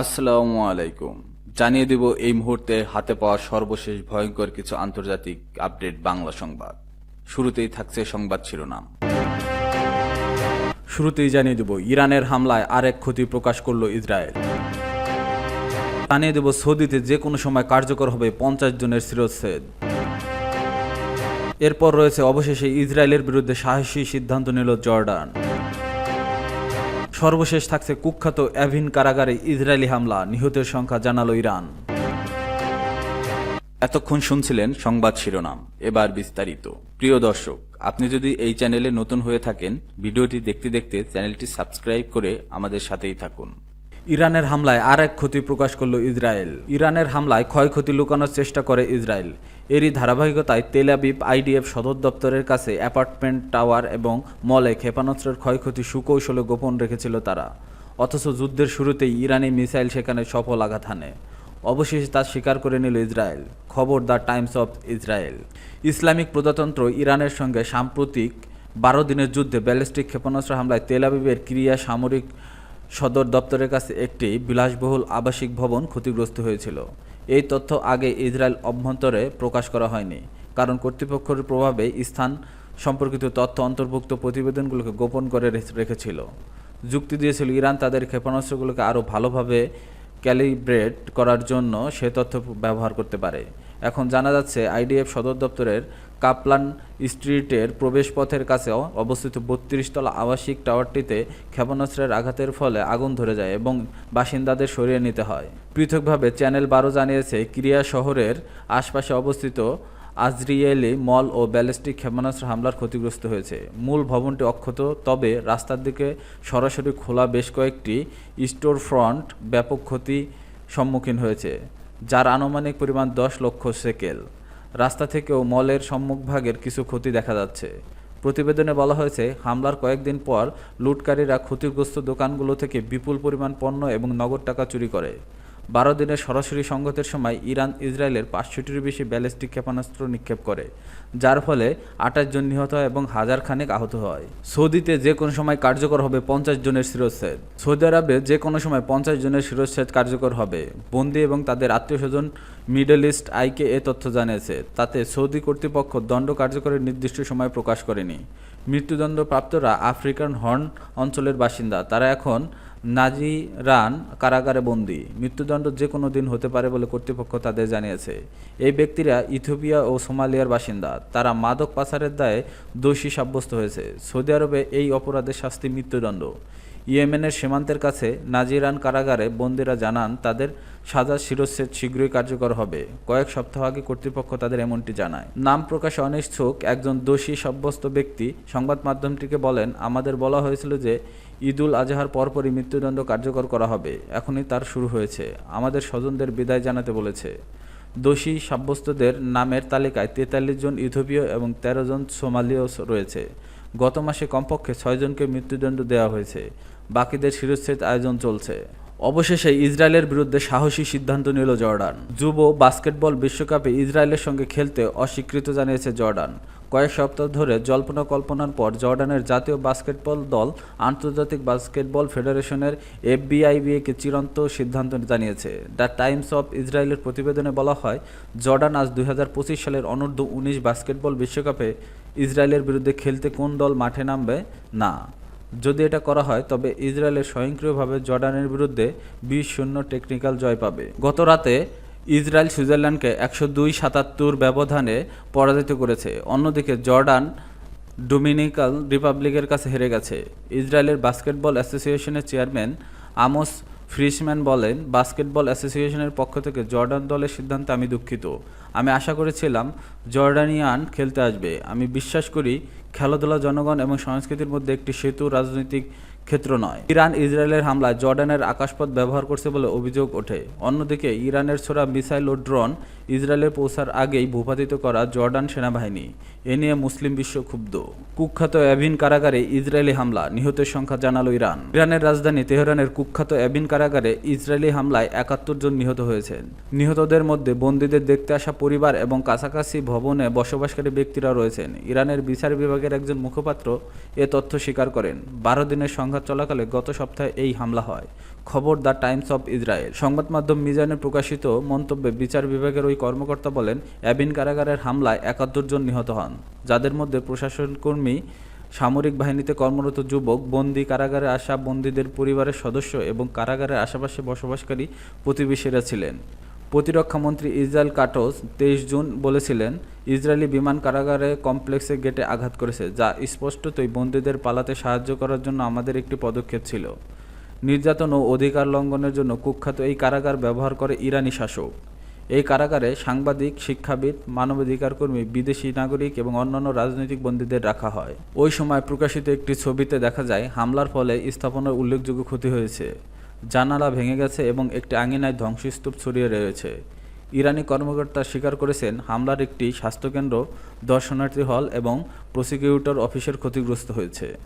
আসসালামু আলাইকুম। জানিয়ে দেব এই মুহূর্তে হাতে পাওয়া সর্বশেষ ভয়ঙ্কর কিছু আন্তর্জাতিক আপডেট বাংলা সংবাদ। শুরুতেই থাকছে সংবাদ শিরোনাম। শুরুতেই জানিয়ে দেব, ইরানের হামলায় আরেক ক্ষতি প্রকাশ করল ইসরায়েল। জানিয়ে দেব, সৌদিতে যে কোনো সময় কার্যকর হবে পঞ্চাশ জনের শিরোচ্ছেদ। এরপর রয়েছে অবশেষে ইসরায়েলের বিরুদ্ধে সাহসী সিদ্ধান্ত নিল জর্ডান। সর্বশেষ থাকছে কুখ্যাত অ্যাভিন কারাগারে ইসরায়েলি হামলা, নিহতের সংখ্যা জানালো ইরান। এতক্ষণ শুনছিলেন সংবাদ শিরোনাম, এবার বিস্তারিত। প্রিয় দর্শক, আপনি যদি এই চ্যানেলে নতুন হয়ে থাকেন, ভিডিওটি দেখতে দেখতে চ্যানেলটি সাবস্ক্রাইব করে আমাদের সাথেই থাকুন। ইরানের হামলায় আর এক ক্ষতি প্রকাশ করল ইসরায়েল। ইরানের হামলায় ক্ষয়ক্ষতি লুকানোর চেষ্টা করে ইসরায়েল। এরই ধারাবাহিকতায় তেল আবিব, আইডিএফ সদর দপ্তরের কাছে অ্যাপার্টমেন্ট টাওয়ার এবং মলে ক্ষেপণাস্ত্রের ক্ষয়ক্ষতি সুকৌশলে গোপন রেখেছিল তারা। অথচ যুদ্ধের শুরুতেই ইরানি মিসাইল সেখানে সফল আঘাত হানে। অবশেষে তা স্বীকার করে নিল ইসরায়েল। খবর the Times of Israel. Islamic প্রজাতন্ত্র ইরানের সঙ্গে সাম্প্রতিক বারো দিনের যুদ্ধে ব্যালিস্টিক ক্ষেপণাস্ত্র হামলায় তেল আবিবের ক্রিয়া সামরিক সদর দপ্তরের কাছে একটি বিলাসবহুল আবাসিক ভবন ক্ষতিগ্রস্ত হয়েছিল। এই তথ্য আগে ইসরায়েল অভ্যন্তরে প্রকাশ করা হয়নি, কারণ কর্তৃপক্ষের প্রভাবে স্থান সম্পর্কিত তথ্য অন্তর্ভুক্ত প্রতিবেদনগুলোকে গোপন করে রেখে- রেখেছিল। যুক্তি দিয়েছিল ইরান তাদের ক্ষেপণাস্ত্রগুলোকে আরও ভালোভাবে ক্যালিব্রেট করার জন্য সে তথ্য ব্যবহার করতে পারে। এখন জানা যাচ্ছে, আইডিএফ সদর দপ্তরের কাপলান স্ট্রিটের প্রবেশপথের কাছে অবস্থিত বত্রিশ তলা আবাসিক টাওয়ারটিতে ক্ষেপণাস্ত্রের আঘাতের ফলে আগুন ধরে যায় এবং বাসিন্দাদের সরিয়ে নিতে হয়। পৃথকভাবে চ্যানেল বারো জানিয়েছে, ক্রিয়া শহরের আশপাশে অবস্থিত আজরিয়েলি মল ও ব্যালিস্টিক ক্ষেপণাস্ত্র হামলার ক্ষতিগ্রস্ত হয়েছে। মূল ভবনটি অক্ষত, তবে রাস্তার দিকে সরাসরি খোলা বেশ কয়েকটি স্টোর ফ্রন্ট ব্যাপক ক্ষতি সম্মুখীন হয়েছে, যার আনুমানিক পরিমাণ দশ লক্ষ সেকেল। রাস্তা থেকেও মলের সম্মুখভাগের কিছু ক্ষতি দেখা যাচ্ছে। প্রতিবেদনে বলা হয়েছে, হামলার কয়েকদিন পর লুটকারীরা ক্ষতিগ্রস্ত দোকানগুলো থেকে বিপুল পরিমাণ পণ্য এবং নগদ টাকা চুরি করে। বারো দিনের সরাসরি সংঘাতের সময় ইরান ইসরায়েলের পাঁচশোটির বেশি ব্যালিস্টিক ক্ষেপণাস্ত্র নিক্ষেপ করে, যার ফলে আঠাশ জন নিহত হয় এবং হাজার খানেক আহত হয়। সৌদিতে যে কোনো সময় কার্যকর হবে পঞ্চাশ জনের শিরচ্ছেদ সৌদি আরবে যে কোনো সময় পঞ্চাশ জনের শিরচ্ছেদ কার্যকর হবে। বন্দি এবং তাদের আত্মীয় স্বজন মিডল ইস্ট আইকে এ তথ্য জানিয়েছে। তাতে সৌদি কর্তৃপক্ষ দণ্ড কার্যকরের নির্দিষ্ট সময় প্রকাশ করেনি। মৃত্যুদণ্ডপ্রাপ্তরা আফ্রিকান হর্ন অঞ্চলের বাসিন্দা। তারা এখন নাজিরান কারাগারে বন্দী। মৃত্যুদণ্ড যে কোনো দিন হতে পারে বলে কর্তৃপক্ষ তাদের জানিয়েছে। এই ব্যক্তিরা ইথিওপিয়া ও সোমালিয়ার বাসিন্দা। তারা মাদক পাচারের দায়ে দোষী সাব্যস্ত হয়েছে। সৌদি আরবে এই অপরাধের শাস্তি মৃত্যুদণ্ড। ইয়েমেনের সীমান্তের কাছে নাজিরান কারাগারে বন্দীরা জানান, তাদের সাজা শিরচ্ছেদ শীঘ্রই কার্যকর হবে। কয়েক সপ্তাহ আগে কর্তৃপক্ষ তাদের এমনটি জানায়। নাম প্রকাশে অনিচ্ছুক একজন দোষী সাব্যস্ত ব্যক্তি সংবাদ মাধ্যমটিকে বলেন, আমাদের বলা হয়েছিল যে ঈদুল আজহার পরপরই মৃত্যুদণ্ড কার্যকর করা হবে। এখনই তার শুরু হয়েছে। আমাদের স্বজনদের বিদায় জানাতে বলেছে। দোষী সাব্যস্তদের নামের তালিকায় তেতাল্লিশ জন ইথোপীয় এবং তেরো জন সোমালীয় রয়েছে। গত মাসে কমপক্ষে ছয়জনকে মৃত্যুদণ্ড দেওয়া হয়েছে। বাকিদের শিরচ্ছেদ আয়োজন চলছে। অবশেষে ইসরায়েলের বিরুদ্ধে সাহসী সিদ্ধান্ত নিল জর্ডান। যুব বাস্কেটবল বিশ্বকাপে ইসরায়েলের সঙ্গে খেলতে অস্বীকৃত জানিয়েছে জর্ডান। কয়েক সপ্তাহ ধরে জল্পনা কল্পনার পর জর্ডানের জাতীয় বাস্কেটবল দল আন্তর্জাতিক বাস্কেটবল ফেডারেশনের এফবিআইবিএকে চিরন্ত সিদ্ধান্ত জানিয়েছে। দ্য টাইমস অফ ইসরায়েলের প্রতিবেদনে বলা হয়, জর্ডান আজ দুই হাজার পঁচিশ সালের অনূর্ধ্ব উনিশ বাস্কেটবল বিশ্বকাপে ইসরায়েলের বিরুদ্ধে খেলতে কোন দল মাঠে নামবে? না। যদি এটা করা হয়, তবে ইসরায়েলের স্বয়ংক্রিয়ভাবে জর্ডানের বিরুদ্ধে বিশ শূন্য টেকনিক্যাল জয় পাবে। গত রাতে ইসরায়েল সুইজারল্যান্ডকে একশো দুই সাতাত্তর ব্যবধানে পরাজিত করেছে। অন্যদিকে জর্ডান ডোমিনিকাল রিপাবলিকের কাছে হেরে গেছে। ইসরায়েলের বাস্কেটবল অ্যাসোসিয়েশনের চেয়ারম্যান আমোস ফ্রিশম্যান বলেন, বাস্কেটবল অ্যাসোসিয়েশনের পক্ষ থেকে জর্ডান দলের সিদ্ধান্তে আমি দুঃখিত। আমি আশা করেছিলাম জর্ডানিয়ান খেলতে আসবে। আমি বিশ্বাস করি খেলাধুলা জনগণ এবং সংস্কৃতির মধ্যে একটি সেতু রাজনৈতিক ক্ষেত্র নয়। ইরান ইসরায়েলের হামলায় জর্ডানের আকাশপথ ব্যবহার করছে বলে অভিযোগ ওঠে। অন্যদিকে ইরানের ছোড়া মিসাইল ও ড্রোন ইসরায়েলে পৌঁছার আগেই ভূপাতিত করা জর্ডান সেনাবাহিনী। এ নিয়ে মুসলিম বিশ্ব ক্ষুব্ধ। কুখ্যাত অ্যাভিন কারাগারে ইসরায়েলি হামলা, নিহতের সংখ্যা জানালো ইরান। ইরানের রাজধানী তেহরানের কুখ্যাত অ্যাভিন কারাগারে ইসরায়েলি হামলায় একাত্তর জন নিহত হয়েছেন। নিহতদের মধ্যে বন্দীদের দেখতে আসা পরিবার এবং কাছাকাছি ভবনে বসবাসকারী ব্যক্তিরা রয়েছেন। ইরানের বিচার বিভাগের একজন মুখপাত্র এ তথ্য স্বীকার করেন। বারো দিনের সংঘাত চলাকালে গত সপ্তাহে এই হামলা হয়। খবর দ্য টাইমস অব ইসরায়েল। সংবাদ মাধ্যম মিজানের প্রকাশিত মন্তব্যে বিচার বিভাগের ওই কর্মকর্তা বলেন অ্যাবিন কারাগারের হামলায় একাত্তর জন নিহত হন, যাদের মধ্যে প্রশাসনকর্মী সামরিক বাহিনীতে কর্মরত যুবক, বন্দি কারাগারে আসা বন্দীদের পরিবারের সদস্য এবং কারাগারের আশেপাশে বসবাসকারী প্রতিবেশীরা ছিলেন। প্রতিরক্ষামন্ত্রী ইসরায়েল কাটোস তেইশ জুন বলেছিলেন, ইসরায়েলি বিমান কারাগারে কমপ্লেক্সের গেটে আঘাত করেছে, যা স্পষ্টতই বন্দীদের পালাতে সাহায্য করার জন্য আমাদের একটি পদক্ষেপ ছিল। নির্যাতন ও অধিকার লঙ্ঘনের জন্য কুখ্যাত এই কারাগার ব্যবহার করে ইরানি শাসক। এই কারাগারে সাংবাদিক, শিক্ষাবিদ মানবাধিকার কর্মী বিদেশি নাগরিক এবং অন্যান্য রাজনৈতিক বন্দীদের রাখা হয়। ওই সময় প্রকাশিত একটি ছবিতে দেখা যায়, হামলার ফলে স্থাপনার উল্লেখযোগ্য ক্ষতি হয়েছে। জানালা ভেঙে গেছে এবং একটি আঙিনায় ধ্বংসস্তূপ ছড়িয়ে রয়েছে। ইরানি কর্মকর্তা স্বীকার করেছেন, হামলার একটি স্বাস্থ্যকেন্দ্র, দর্শনার্থী হল এবং প্রসিকিউটর অফিসের ক্ষতিগ্রস্ত হয়েছে।